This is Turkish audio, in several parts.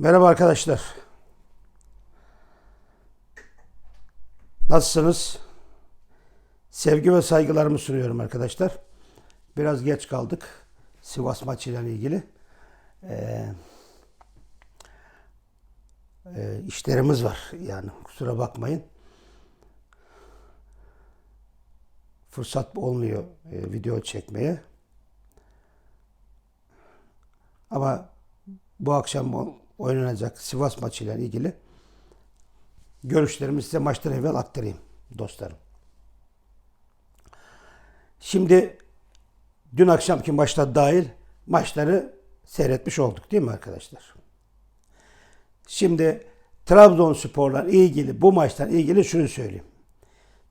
Merhaba arkadaşlar. Nasılsınız? Sevgi ve saygılarımı sunuyorum arkadaşlar. Biraz geç kaldık Sivas maçıyla ilgili. Ee, e, işlerimiz var yani kusura bakmayın. Fırsat olmuyor e, video çekmeye. Ama bu akşam oynanacak Sivas maçıyla ilgili görüşlerimi size maçtan evvel aktarayım dostlarım. Şimdi dün akşamki maçta dahil maçları seyretmiş olduk değil mi arkadaşlar? Şimdi Trabzonspor'la ilgili bu maçtan ilgili şunu söyleyeyim.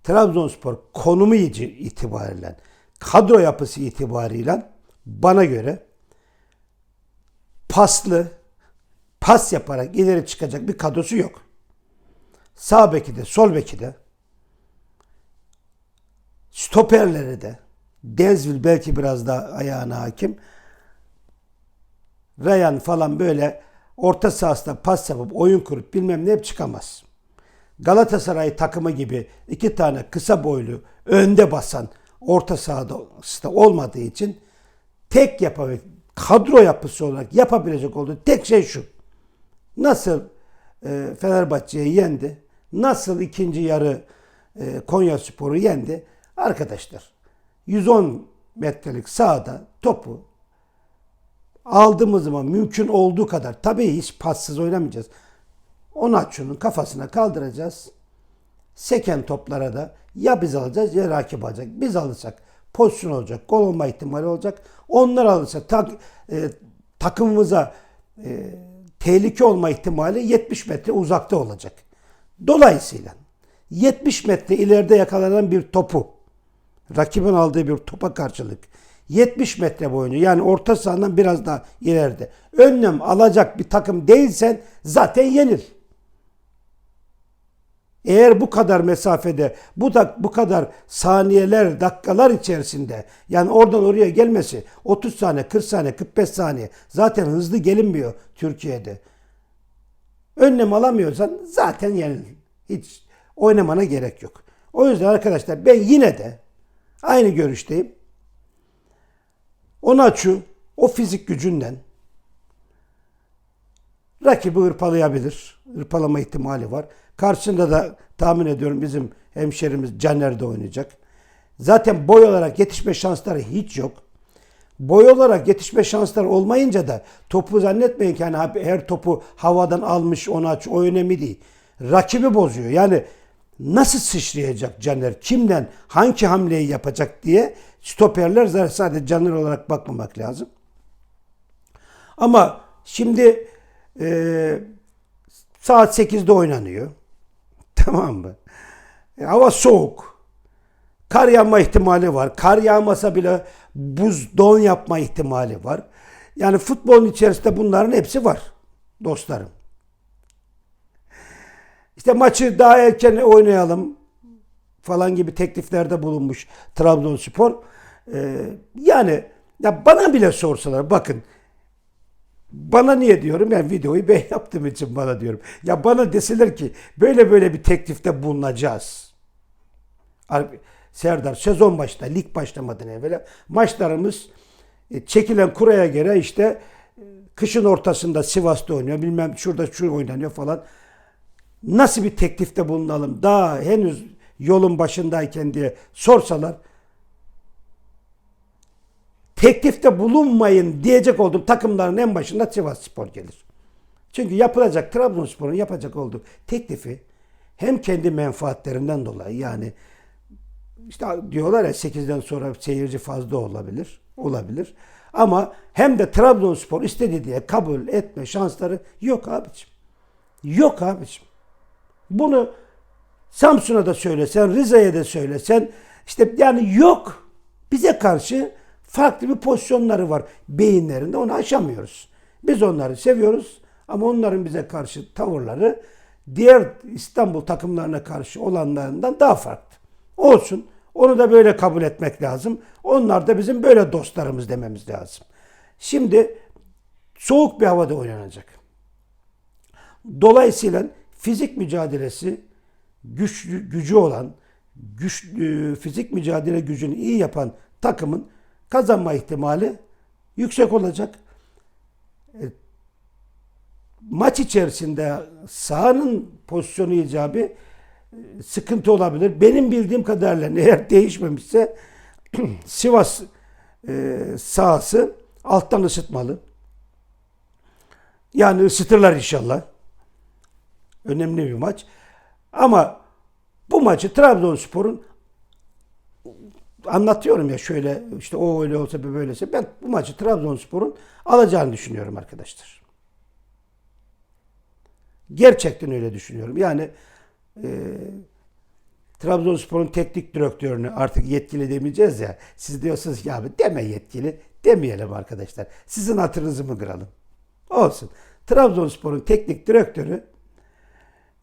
Trabzonspor konumu itibariyle kadro yapısı itibariyle bana göre paslı, pas yaparak ileri çıkacak bir kadrosu yok. Sağ beki de, sol beki de, stoperleri de, Denzil belki biraz daha ayağına hakim. Ryan falan böyle orta sahasında pas yapıp oyun kurup bilmem ne hep çıkamaz. Galatasaray takımı gibi iki tane kısa boylu önde basan orta sahada olmadığı için tek yapabilecek kadro yapısı olarak yapabilecek olduğu tek şey şu. Nasıl e, Fenerbahçe'yi yendi? Nasıl ikinci yarı e, Konya Spor'u yendi? Arkadaşlar 110 metrelik sahada topu aldığımız zaman mümkün olduğu kadar tabii hiç passız oynamayacağız. Onaçu'nun kafasına kaldıracağız. Seken toplara da ya biz alacağız ya rakip alacak. Biz alırsak pozisyon olacak, gol olma ihtimali olacak. Onlar alırsa tak, e, takımımıza e, tehlike olma ihtimali 70 metre uzakta olacak. Dolayısıyla 70 metre ileride yakalanan bir topu rakibin aldığı bir topa karşılık 70 metre boyunu yani orta sahadan biraz daha ileride önlem alacak bir takım değilsen zaten yenir. Eğer bu kadar mesafede, bu da bu kadar saniyeler, dakikalar içerisinde yani oradan oraya gelmesi 30 saniye, 40 saniye, 45 saniye zaten hızlı gelinmiyor Türkiye'de. Önlem alamıyorsan zaten yani hiç oynamana gerek yok. O yüzden arkadaşlar ben yine de aynı görüşteyim. Onaçu o fizik gücünden rakibi hırpalayabilir. Hırpalama ihtimali var. Karşısında da tahmin ediyorum bizim hemşerimiz Caner de oynayacak. Zaten boy olarak yetişme şansları hiç yok. Boy olarak yetişme şansları olmayınca da topu zannetmeyin ki hani her topu havadan almış ona aç o önemli değil. Rakibi bozuyor. Yani nasıl sıçrayacak Caner? Kimden hangi hamleyi yapacak diye stoperler sadece Caner olarak bakmamak lazım. Ama şimdi e, saat 8'de oynanıyor. Tamam mı? E, hava soğuk. Kar yağma ihtimali var. Kar yağmasa bile buz don yapma ihtimali var. Yani futbolun içerisinde bunların hepsi var dostlarım. İşte maçı daha erken oynayalım falan gibi tekliflerde bulunmuş Trabzonspor. Ee, yani ya bana bile sorsalar bakın bana niye diyorum yani videoyu ben yaptığım için bana diyorum. Ya bana deseler ki böyle böyle bir teklifte bulunacağız. Serdar sezon başta lig başlamadan evvel maçlarımız e, çekilen kuraya göre işte e, kışın ortasında Sivas'ta oynuyor bilmem şurada şu oynanıyor falan. Nasıl bir teklifte bulunalım daha henüz yolun başındayken diye sorsalar teklifte bulunmayın diyecek olduğum takımların en başında Sivas Spor gelir. Çünkü yapılacak Trabzonspor'un yapacak olduğu teklifi hem kendi menfaatlerinden dolayı yani işte diyorlar ya 8'den sonra seyirci fazla olabilir. Olabilir. Ama hem de Trabzonspor istedi diye kabul etme şansları yok abiciğim. Yok abiciğim. Bunu Samsun'a da söylesen, Rize'ye de söylesen işte yani yok. Bize karşı farklı bir pozisyonları var beyinlerinde. Onu aşamıyoruz. Biz onları seviyoruz ama onların bize karşı tavırları diğer İstanbul takımlarına karşı olanlarından daha farklı. Olsun. Onu da böyle kabul etmek lazım. Onlar da bizim böyle dostlarımız dememiz lazım. Şimdi soğuk bir havada oynanacak. Dolayısıyla fizik mücadelesi güçlü, gücü olan, güç, e, fizik mücadele gücünü iyi yapan takımın kazanma ihtimali yüksek olacak. E, maç içerisinde sahanın pozisyonu icabı e, sıkıntı olabilir. Benim bildiğim kadarıyla eğer değişmemişse Sivas e, sahası alttan ısıtmalı. Yani ısıtırlar inşallah. Önemli bir maç. Ama bu maçı Trabzonspor'un anlatıyorum ya şöyle işte o öyle olsa böylese ben bu maçı Trabzonspor'un alacağını düşünüyorum arkadaşlar. Gerçekten öyle düşünüyorum. Yani e, Trabzonspor'un teknik direktörünü artık yetkili demeyeceğiz ya. Siz diyorsunuz ki abi deme yetkili. Demeyelim arkadaşlar. Sizin hatırınızı mı kıralım? Olsun. Trabzonspor'un teknik direktörü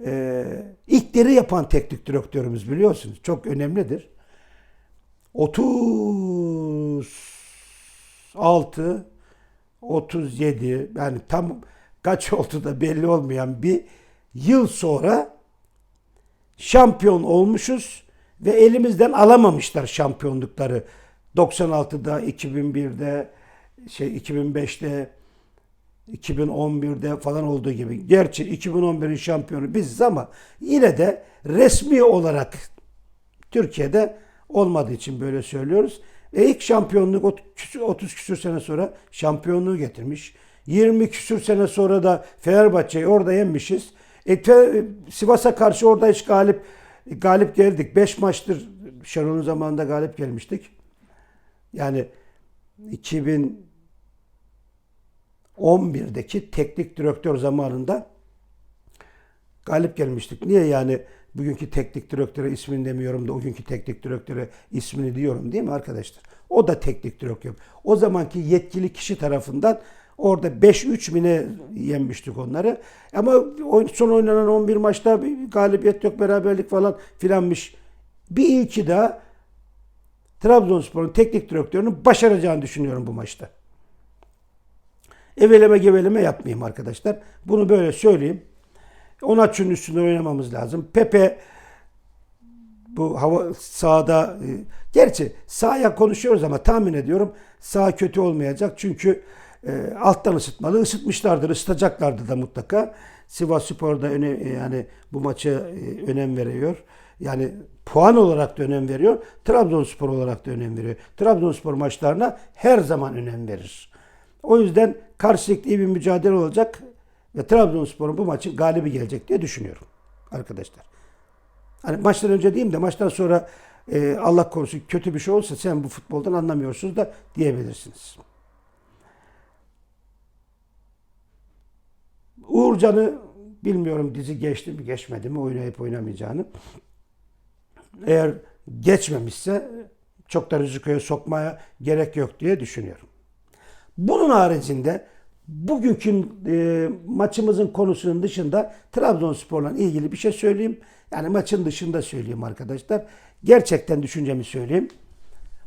e, ilkleri yapan teknik direktörümüz biliyorsunuz. Çok önemlidir. 36 37 yani tam kaç oldu da belli olmayan bir yıl sonra şampiyon olmuşuz ve elimizden alamamışlar şampiyonlukları. 96'da, 2001'de, şey 2005'te, 2011'de falan olduğu gibi. Gerçi 2011'in şampiyonu biziz ama yine de resmi olarak Türkiye'de olmadığı için böyle söylüyoruz. E ilk şampiyonluk 30 küsür sene sonra şampiyonluğu getirmiş. 20 küsür sene sonra da Fenerbahçe'yi orada yenmişiz. E, Sivas'a karşı orada hiç galip galip geldik. 5 maçtır Şenol'un zamanında galip gelmiştik. Yani 2011'deki teknik direktör zamanında galip gelmiştik. Niye yani bugünkü teknik direktöre ismini demiyorum da o günkü teknik direktöre ismini diyorum değil mi arkadaşlar? O da teknik direktör. O zamanki yetkili kişi tarafından orada 5-3 mine yenmiştik onları. Ama son oynanan 11 maçta bir galibiyet yok, beraberlik falan filanmış. Bir ilki daha Trabzonspor'un teknik direktörünün başaracağını düşünüyorum bu maçta. Eveleme geveleme yapmayayım arkadaşlar. Bunu böyle söyleyeyim. Onaç'ın üstünde oynamamız lazım. Pepe bu hava sahada e, gerçi sahaya konuşuyoruz ama tahmin ediyorum sağ kötü olmayacak. Çünkü e, alttan ısıtmalı. Isıtmışlardır, ısıtacaklardı da mutlaka. Sivas Spor da öne, e, yani bu maça e, önem veriyor. Yani puan olarak da önem veriyor. Trabzonspor olarak da önem veriyor. Trabzonspor maçlarına her zaman önem verir. O yüzden karşılıklı iyi bir mücadele olacak ve Trabzonspor'un bu maçın galibi gelecek diye düşünüyorum arkadaşlar. Hani maçtan önce diyeyim de maçtan sonra e, Allah korusun kötü bir şey olsa sen bu futboldan anlamıyorsunuz da diyebilirsiniz. Uğurcan'ı bilmiyorum dizi geçti mi geçmedi mi oynayıp oynamayacağını. Eğer geçmemişse çok da rizikoya sokmaya gerek yok diye düşünüyorum. Bunun haricinde bugünkü e, maçımızın konusunun dışında Trabzonspor'la ilgili bir şey söyleyeyim. Yani maçın dışında söyleyeyim arkadaşlar. Gerçekten düşüncemi söyleyeyim.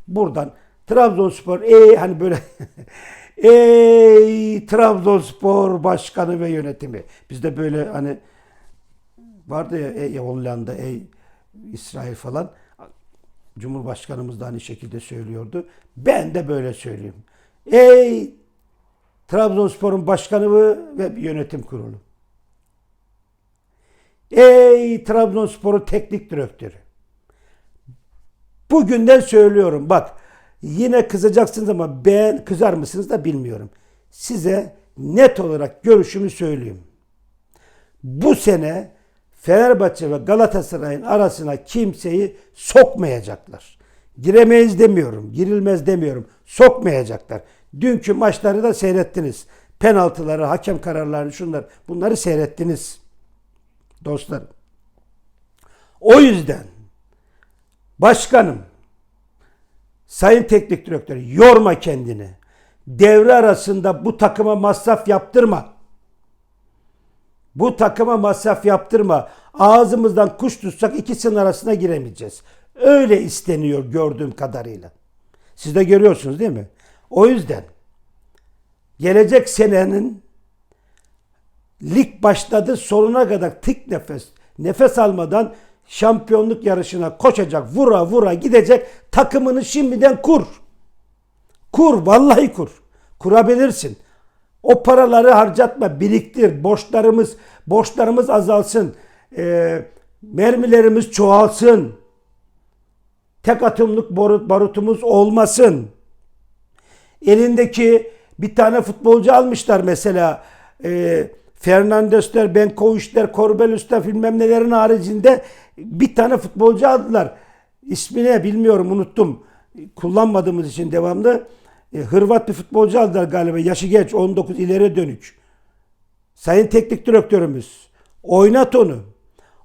Buradan Trabzonspor ey hani böyle ey Trabzonspor başkanı ve yönetimi. Bizde böyle hani vardı ya ey Hollanda, ey İsrail falan. Cumhurbaşkanımız da aynı şekilde söylüyordu. Ben de böyle söyleyeyim. Ey Trabzonspor'un başkanı ve yönetim kurulu. Ey Trabzonspor'un teknik direktörü. Bugünden söylüyorum bak yine kızacaksınız ama ben kızar mısınız da bilmiyorum. Size net olarak görüşümü söyleyeyim. Bu sene Fenerbahçe ve Galatasaray'ın arasına kimseyi sokmayacaklar. Giremeyiz demiyorum, girilmez demiyorum. Sokmayacaklar. Dünkü maçları da seyrettiniz. Penaltıları, hakem kararlarını, şunlar bunları seyrettiniz. Dostlar. O yüzden başkanım, sayın teknik direktör yorma kendini. Devre arasında bu takıma masraf yaptırma. Bu takıma masraf yaptırma. Ağzımızdan kuş tutsak ikisinin arasına giremeyeceğiz. Öyle isteniyor gördüğüm kadarıyla. Siz de görüyorsunuz değil mi? O yüzden gelecek senenin lig başladı sonuna kadar tık nefes nefes almadan şampiyonluk yarışına koşacak vura vura gidecek takımını şimdiden kur. Kur vallahi kur. Kurabilirsin. O paraları harcatma, biriktir. Borçlarımız borçlarımız azalsın. Ee, mermilerimiz çoğalsın. Tek atımlık barut, barutumuz olmasın. Elindeki bir tane futbolcu almışlar mesela. E, Fernandes'ler, Benkoviç'ler, Korbelus'ler bilmem nelerin haricinde bir tane futbolcu aldılar. İsmini bilmiyorum unuttum. Kullanmadığımız için devamlı. E, Hırvat bir futbolcu aldılar galiba. Yaşı genç 19 ileri dönük. Sayın teknik direktörümüz. Oynat onu.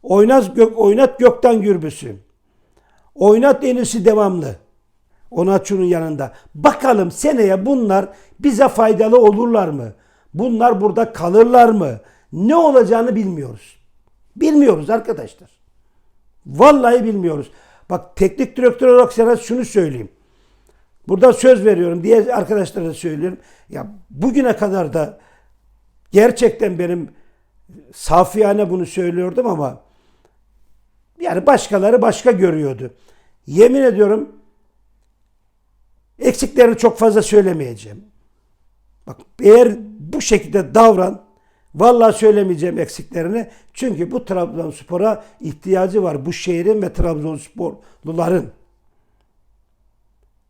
Oynat, gök, oynat gökten gürbüsü. Oynat en devamlı. Onaçu'nun yanında. Bakalım seneye bunlar bize faydalı olurlar mı? Bunlar burada kalırlar mı? Ne olacağını bilmiyoruz. Bilmiyoruz arkadaşlar. Vallahi bilmiyoruz. Bak teknik direktör olarak sana şunu söyleyeyim. Burada söz veriyorum. Diğer arkadaşlara da söylüyorum. Ya bugüne kadar da gerçekten benim safiyane bunu söylüyordum ama yani başkaları başka görüyordu. Yemin ediyorum eksiklerini çok fazla söylemeyeceğim. Bak eğer bu şekilde davran vallahi söylemeyeceğim eksiklerini. Çünkü bu Trabzonspor'a ihtiyacı var. Bu şehrin ve Trabzonsporluların.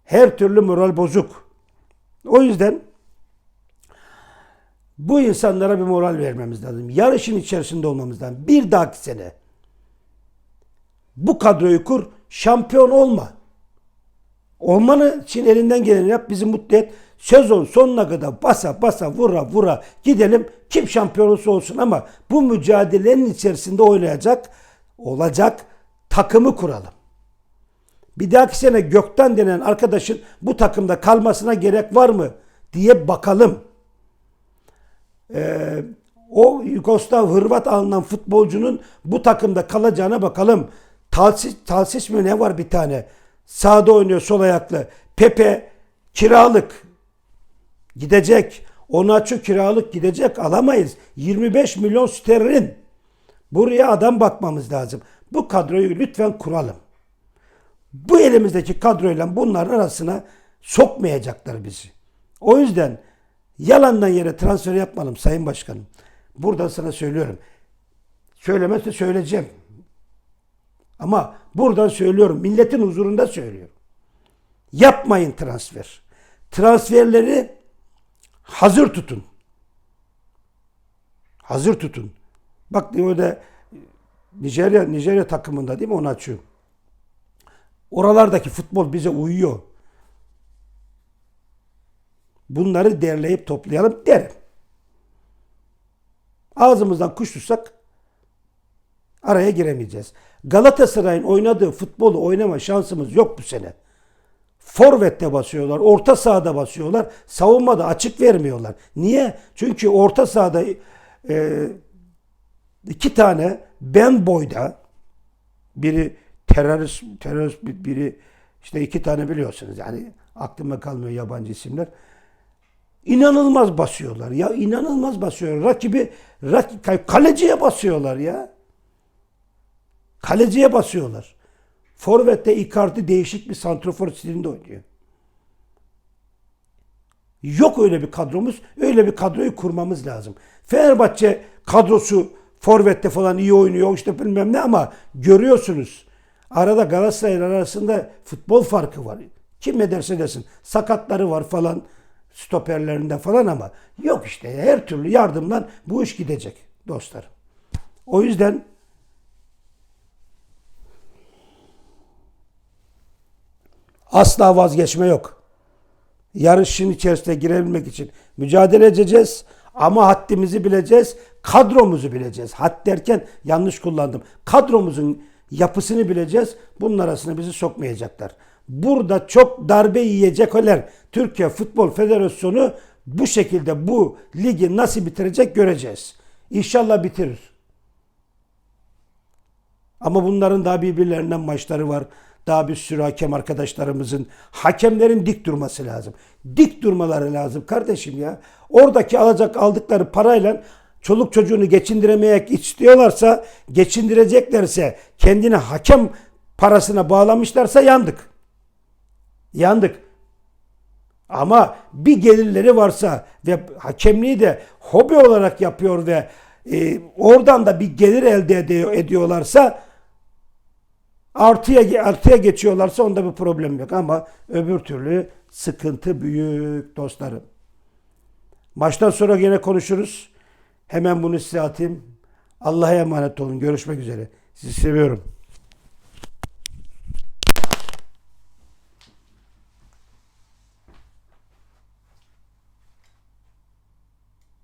Her türlü moral bozuk. O yüzden bu insanlara bir moral vermemiz lazım. Yarışın içerisinde olmamız lazım. Bir dahaki sene bu kadroyu kur, şampiyon olma. Olmanı için elinden geleni yap, bizi mutlu et. Sezon sonuna kadar basa basa vura vura gidelim. Kim şampiyon olursa olsun ama bu mücadelenin içerisinde oynayacak, olacak takımı kuralım. Bir dahaki sene Gökten denen arkadaşın bu takımda kalmasına gerek var mı diye bakalım. Ee, o Yugoslav Hırvat alınan futbolcunun bu takımda kalacağına bakalım. Talsis, Talsis mi ne var bir tane? Sağda oynuyor sol ayaklı. Pepe kiralık. Gidecek. Onaçu kiralık gidecek. Alamayız. 25 milyon sterlin. Buraya adam bakmamız lazım. Bu kadroyu lütfen kuralım. Bu elimizdeki kadroyla bunların arasına sokmayacaklar bizi. O yüzden yalandan yere transfer yapmalım Sayın Başkanım. Buradan sana söylüyorum. Söylemezse söyleyeceğim. Ama buradan söylüyorum. Milletin huzurunda söylüyorum. Yapmayın transfer. Transferleri hazır tutun. Hazır tutun. Bak orada Nijerya Nijerya takımında değil mi onu açıyor. Oralardaki futbol bize uyuyor. Bunları derleyip toplayalım derim. Ağzımızdan kuş tutsak araya giremeyeceğiz. Galatasaray'ın oynadığı futbolu oynama şansımız yok bu sene. Forvet'te basıyorlar, orta sahada basıyorlar, savunmada açık vermiyorlar. Niye? Çünkü orta sahada e, iki tane Ben boyda biri terörist, terörist biri işte iki tane biliyorsunuz yani aklıma kalmıyor yabancı isimler. İnanılmaz basıyorlar ya inanılmaz basıyorlar. Rakibi rak, kaleciye basıyorlar ya. Kaleciye basıyorlar. Forvet'te Icardi değişik bir santrofor stilinde oynuyor. Yok öyle bir kadromuz. Öyle bir kadroyu kurmamız lazım. Fenerbahçe kadrosu Forvet'te falan iyi oynuyor işte bilmem ne ama görüyorsunuz. Arada Galatasaray arasında futbol farkı var. Kim ne derse desin. Sakatları var falan stoperlerinde falan ama yok işte her türlü yardımdan bu iş gidecek dostlar. O yüzden asla vazgeçme yok. Yarışın içerisine girebilmek için mücadele edeceğiz ama haddimizi bileceğiz, kadromuzu bileceğiz. Had derken yanlış kullandım. Kadromuzun yapısını bileceğiz. Bunun arasına bizi sokmayacaklar. Burada çok darbe yiyecekler. Türkiye Futbol Federasyonu bu şekilde bu ligi nasıl bitirecek göreceğiz. İnşallah bitirir. Ama bunların daha birbirlerinden maçları var. Daha bir sürü hakem arkadaşlarımızın, hakemlerin dik durması lazım. Dik durmaları lazım kardeşim ya. Oradaki alacak aldıkları parayla çoluk çocuğunu geçindiremek istiyorlarsa, geçindireceklerse, kendini hakem parasına bağlamışlarsa yandık. Yandık. Ama bir gelirleri varsa ve hakemliği de hobi olarak yapıyor ve e, oradan da bir gelir elde ediyor, ediyorlarsa artıya artıya geçiyorlarsa onda bir problem yok ama öbür türlü sıkıntı büyük dostlarım. Maçtan sonra yine konuşuruz. Hemen bunu size atayım. Allah'a emanet olun. Görüşmek üzere. Sizi seviyorum.